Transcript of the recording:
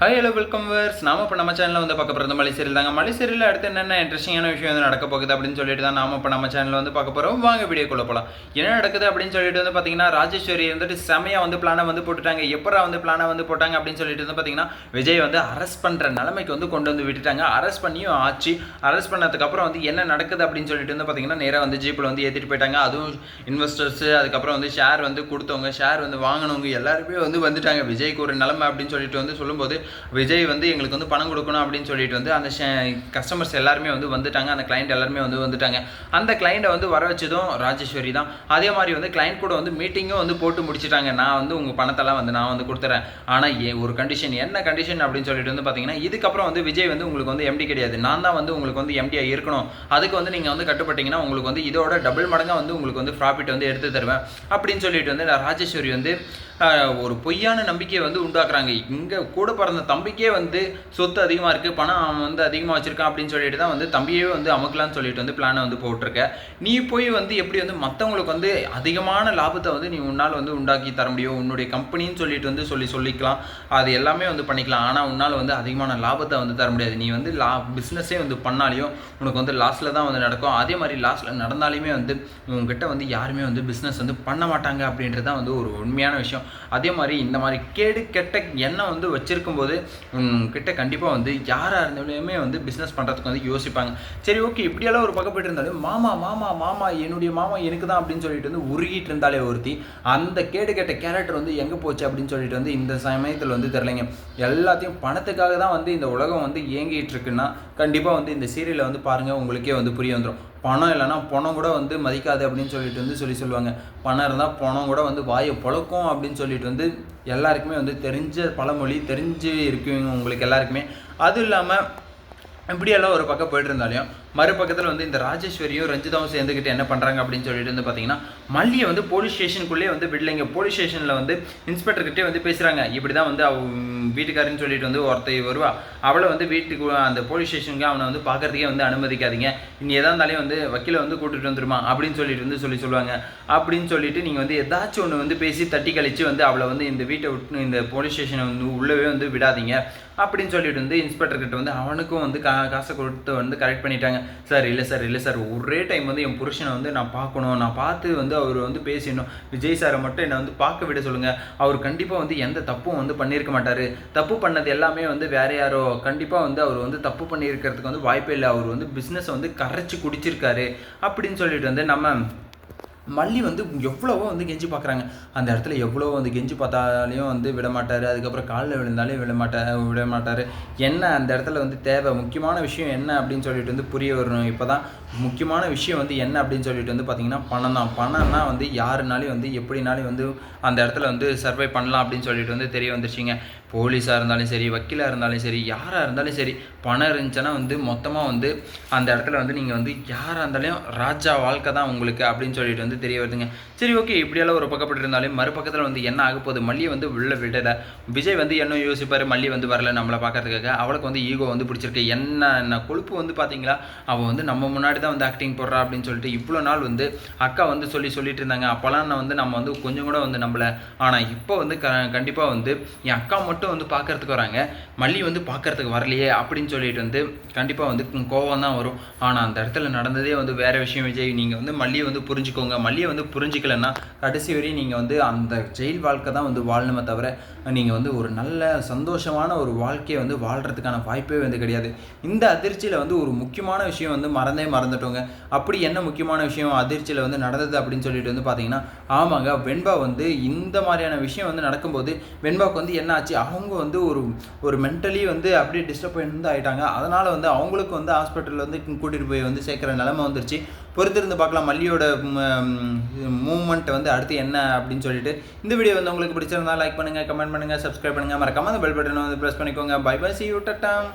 Hi hello welcome verse நாம இப்போ நம்ம சேனலில் வந்து பார்க்க போகிறது மலைசேரியல் தாங்க. மலைசேரியில் அடுத்து என்னென்ன இன்ட்ரெஸ்டிங்கான விஷயம் வந்து நடக்க போகுது அப்படின்னு சொல்லிட்டு தான் நாம இப்போ நம்ம சேனலில் வந்து பார்க்க போகிறோம் வாங்க வீடியோக்குள்ளே போகலாம் என்ன நடக்குது அப்படின்னு சொல்லிட்டு வந்து பார்த்தீங்கன்னா ராஜேஸ்வரி வந்துட்டு செமையாக வந்து பிளானை வந்து போட்டுட்டாங்க. எப்பரா வந்து பிளானை வந்து போட்டாங்க அப்படின்னு சொல்லிட்டு வந்து பார்த்தீங்கன்னா விஜய் வந்து அரெஸ்ட் பண்ணுற நிலைமைக்கு வந்து கொண்டு வந்து விட்டுட்டாங்க. அரெஸ்ட் பண்ணியும் ஆச்சு. அரெஸ்ட் பண்ணதுக்கப்புறம் வந்து என்ன நடக்குது அப்படின்னு சொல்லிட்டு வந்து பார்த்தீங்கன்னா நேராக வந்து ஜீப்பில் வந்து ஏற்றிட்டு போயிட்டாங்க. அதுவும் இன்வெஸ்டர்ஸ் அதுக்கப்புறம் வந்து ஷேர் வந்து கொடுத்தவங்க ஷேர் வந்து வாங்கினவங்க எல்லாருமே வந்து வந்துட்டாங்க. விஜய்க்கு ஒரு நிலைமை அப்படின்னு சொல்லிட்டு வந்து சொல்லும்போது விஜய் வந்து எங்களுக்கு வந்து பணம் கொடுக்கணும் அப்படின்னு சொல்லிட்டு வந்து அந்த கஸ்டமர்ஸ் எல்லாருமே வந்து வந்துட்டாங்க. அந்த கிளைண்ட் எல்லாருமே வந்து வந்துட்டாங்க. அந்த கிளைண்ட்டை வந்து வர வச்சதும் ராஜேஸ்வரி தான். அதே மாதிரி வந்து கிளைண்ட் கூட வந்து மீட்டிங்கும் வந்து போட்டு முடிச்சுட்டாங்க. நான் வந்து உங்கள் பணத்தெல்லாம் வந்து நான் வந்து கொடுத்துறேன். ஆனால் ஏ ஒரு கண்டிஷன் என்ன கண்டிஷன் அப்படின்னு சொல்லிட்டு வந்து பார்த்தீங்கன்னா இதுக்கப்புறம் வந்து விஜய் வந்து உங்களுக்கு வந்து எம்டி கிடையாது. நான் தான் வந்து உங்களுக்கு வந்து எம்டியாக இருக்கணும். அதுக்கு வந்து நீங்கள் வந்து கட்டுப்பட்டீங்கன்னா உங்களுக்கு வந்து இதோட டபுள் மடங்காக வந்து உங்களுக்கு வந்து ப்ராஃபிட் வந்து எடுத்து தருவேன். அப்படின்னு சொல்லிட்டு வந்து ராஜேஸ்வரி வந்து ஒரு பொய்யான நம்பிக்கையை வந்து உண்டாக்குறாங்க. இங்கே கூட பிறந்த தம்பிக்கே வந்து சொத்து அதிகமாக இருக்குது பணம் அவன் வந்து அதிகமாக வச்சிருக்கான் அப்படின்னு சொல்லிட்டு தான் வந்து தம்பியே வந்து அமுக்கலாம்னு சொல்லிட்டு வந்து பிளானை வந்து போட்டிருக்க. நீ போய் வந்து எப்படி வந்து மற்றவங்களுக்கு வந்து அதிகமான லாபத்தை வந்து நீ உன்னால் வந்து உண்டாக்கி தர முடியும்? உன்னுடைய கம்பெனின்னு சொல்லிட்டு வந்து சொல்லி சொல்லிக்கலாம். அது எல்லாமே வந்து பண்ணிக்கலாம். ஆனால் உன்னால் வந்து அதிகமான லாபத்தை வந்து தர முடியாது. நீ வந்து லா பிஸ்னஸே வந்து பண்ணாலையும் உனக்கு வந்து லாஸில் தான் வந்து நடக்கும். அதே மாதிரி லாஸில் நடந்தாலுமே வந்து உங்ககிட்ட வந்து யாருமே வந்து பிஸ்னஸ் வந்து பண்ண மாட்டாங்க அப்படின்றது தான் வந்து ஒரு உண்மையான விஷயம். அதே மாதிரி இந்த மாதிரி கேடு கெட்ட எண்ணம் வந்து வச்சிருக்கும் போது கிட்ட கண்டிப்பாக வந்து யாராக இருந்தாலுமே வந்து பிஸ்னஸ் பண்ணுறதுக்கு வந்து யோசிப்பாங்க. சரி ஓகே இப்படியெல்லாம் ஒரு பக்கம் போயிட்டு இருந்தாலும் மாமா மாமா மாமா என்னுடைய மாமா எனக்கு தான் அப்படின்னு சொல்லிட்டு வந்து உருகிட்டு இருந்தாலே ஒருத்தி அந்த கேடு கெட்ட கேரக்டர் வந்து எங்கே போச்சு அப்படின்னு சொல்லிட்டு வந்து இந்த சமயத்தில் வந்து தெரிலங்க எல்லாத்தையும் பணத்துக்காக தான் வந்து இந்த உலகம் வந்து இயங்கிட்டு இருக்குன்னா கண்டிப்பாக வந்து இந்த சீரியலை வந்து பாருங்கள் உங்களுக்கே வந்து புரிய வந்துடும் பணம் இல்லைன்னா பணம் கூட வந்து மதிக்காது அப்படின்னு சொல்லிட்டு வந்து சொல்லி சொல்லுவாங்க. பணம் இருந்தால் பணம் கூட வந்து வாயை பொழக்கும் அப்படின்னு சொல்லிட்டு வந்து எல்லாருக்குமே வந்து தெரிஞ்ச பழமொழி தெரிஞ்சு இருக்குங்க உங்களுக்கு எல்லாருக்குமே. அதுவும் இல்லாமல் இப்படியெல்லாம் ஒரு பக்கம் போயிட்டு இருந்தாலையும் மறுபக்கத்தில் வந்து இந்த ராஜேஸ்வரியும் ரஞ்சிதாவும் சேர்ந்துக்கிட்டு என்ன பண்ணுறாங்க அப்படின்னு சொல்லிட்டு வந்து பார்த்தீங்கன்னா மல்லியை வந்து போலீஸ் ஸ்டேஷனுக்குள்ளேயே வந்து விடலைங்க. போலீஸ் ஸ்டேஷனில் வந்து இன்ஸ்பெக்டர்கிட்டே வந்து பேசுகிறாங்க இப்படி தான் வந்து அவ வீட்டுக்காரன்னு சொல்லிட்டு வந்து ஒருத்தர் வருவா. அவளை வந்து வீட்டுக்கு அந்த போலீஸ் ஸ்டேஷனுக்கு அவனை வந்து பார்க்கறதுக்கே வந்து அனுமதிக்காதீங்க. நீ எதா இருந்தாலே வந்து வக்கீலை வந்து கூட்டிட்டு வந்துருமா? அப்படின்னு சொல்லிட்டு வந்து சொல்லி சொல்லுவாங்க. அப்படின்னு சொல்லிட்டு நீங்கள் வந்து ஏதாச்சும் ஒன்று வந்து பேசி தட்டி கழிச்சு வந்து அவளை வந்து இந்த வீட்டை விட்டு இந்த போலீஸ் ஸ்டேஷனை வந்து உள்ளவே வந்து விடாதீங்க. அப்படின்னு சொல்லிட்டு வந்து இன்ஸ்பெக்டர்கிட்ட வந்து அவனுக்கும் வந்து கா காசை கொடுத்து வந்து கரெக்ட் பண்ணிட்டாங்க. சார் இல்லை சார் இல்லை சார் ஒரே டைம் வந்து என் புருஷனை வந்து நான் பார்க்கணும். நான் பார்த்து வந்து அவர் வந்து பேசிடணும். விஜய் சாரை மட்டும் என்னை வந்து பார்க்க விட சொல்லுங்கள் அவர் கண்டிப்பாக வந்து எந்த தப்பும் வந்து பண்ணியிருக்க மாட்டார். தப்பு பண்ணது எல்லாமே வந்து வேற யாரோ. கண்டிப்பாக வந்து அவர் வந்து தப்பு பண்ணியிருக்கிறதுக்கு வந்து வாய்ப்பே இல்லை. அவர் வந்து பிஸ்னஸை வந்து கரைச்சி குடிச்சிருக்காரு. அப்படின்னு சொல்லிட்டு வந்து நம்ம மல்லி வந்து எவ்வளவோ வந்து கெஞ்சி பார்க்குறாங்க அந்த இடத்துல எவ்வளோ வந்து கெஞ்சி பார்த்தாலையும் வந்து விட மாட்டார் அதுக்கப்புறம் காலில் விழுந்தாலே விடமாட்டார் விடமாட்டார். விட மாட்டார் என்ன அந்த இடத்துல வந்து தேவை? முக்கியமான விஷயம் என்ன அப்படின்னு சொல்லிட்டு வந்து புரிய வரணும். இப்போ தான் முக்கியமான விஷயம் வந்து என்ன அப்படின்னு சொல்லிட்டு வந்து பார்த்தீங்கன்னா பணம் தான். பணம்னா வந்து யாருனாலையும் வந்து எப்படினாலும் வந்து அந்த இடத்துல வந்து சர்வை பண்ணலாம் அப்படின்னு சொல்லிட்டு வந்து தெரிய வந்துருச்சுங்க. போலீஸாக இருந்தாலும் சரி வக்கீலாக இருந்தாலும் சரி யாராக இருந்தாலும் சரி பணம் இருந்துச்சுன்னா வந்து மொத்தமாக வந்து அந்த இடத்துல வந்து நீங்கள் வந்து யாராக இருந்தாலும் ராஜா வாழ்க்கை தான் உங்களுக்கு அப்படின்னு சொல்லிட்டு வந்து தெரிய வருதுங்க. சரி ஓகே இப்படியெல்லாம் ஒரு பக்கப்பட்டு இருந்தாலும் மறுபக்கத்தில் வந்து என்ன ஆக போகுது? மல்லியை வந்து உள்ள விடலை. விஜய் வந்து என்ன யோசிப்பார்? மல்லி வந்து வரல நம்மளை பார்க்கறதுக்காக. அவளுக்கு வந்து ஈகோ வந்து பிடிச்சிருக்கு. என்ன என்ன கொழுப்பு வந்து பார்த்தீங்களா அவள் வந்து நம்ம முன்னாடி தான் வந்து ஆக்டிங் போடுறா அப்படின்னு சொல்லிட்டு இவ்வளோ நாள் வந்து அக்கா வந்து சொல்லி சொல்லிட்டு இருந்தாங்க. அப்போல்லாம் நான் வந்து நம்ம வந்து கொஞ்சம் கூட வந்து நம்மளை ஆனால் இப்போ வந்து க கண்டிப்பாக வந்து என் அக்கா மட்டும் வந்து பார்க்கறதுக்கு வராங்க. மல்லி வந்து பார்க்கறதுக்கு வரலையே அப்படின்னு சொல்லிட்டு வந்து கண்டிப்பாக வந்து கோவம் தான் வரும். ஆனால் அந்த இடத்துல நடந்ததே வந்து வேறு விஷயம் விஜய். நீங்கள் வந்து மல்லியை வந்து புரிஞ்சுக்கோங்க. மல்லியை வந்து புரிஞ்சிக்கலன்னா கடைசி வரையும் நீங்கள் வந்து அந்த ஜெயில் வாழ்க்கை தான் வந்து வாழணுமே தவிர நீங்கள் வந்து ஒரு நல்ல சந்தோஷமான ஒரு வாழ்க்கையை வந்து வாழ்கிறதுக்கான வாய்ப்பே வந்து கிடையாது. இந்த அதிர்ச்சியில் வந்து ஒரு முக்கியமான விஷயம் வந்து மறந்தே மறந்துட்டோங்க. அப்படி என்ன முக்கியமான விஷயம் அதிர்ச்சியில் வந்து நடந்தது அப்படின்னு சொல்லிட்டு வந்து பார்த்தீங்கன்னா ஆமாங்க வெண்பா வந்து இந்த மாதிரியான விஷயம் வந்து நடக்கும்போது வெண்பாவுக்கு வந்து என்ன ஆச்சு? அவங்க வந்து ஒரு ஒரு மென்டலி வந்து அப்படியே டிஸ்டர்ப் வந்து ஆகிட்டாங்க அதனால் வந்து அவங்களுக்கு வந்து ஹாஸ்பிட்டலில் வந்து கூட்டிகிட்டு போய் வந்து சேர்க்குற நிலைமை வந்துருச்சு. பொறுத்திருந்து பார்க்கலாம் மல்லியோட மூமெண்ட் வந்து அடுத்து என்ன அப்படின்னு சொல்லிட்டு. இந்த வீடியோ வந்து உங்களுக்கு பிடிச்சிருந்தா லைக் பண்ணுங்கள் கமெண்ட் பண்ணுங்கள் சப்ஸ்கிரைப் பண்ணுங்கள் மறக்காம அந்த பெல் பட்டனை வந்து ப்ரெஸ் பண்ணிக்கோங்க. Bye bye see you டட்டாம்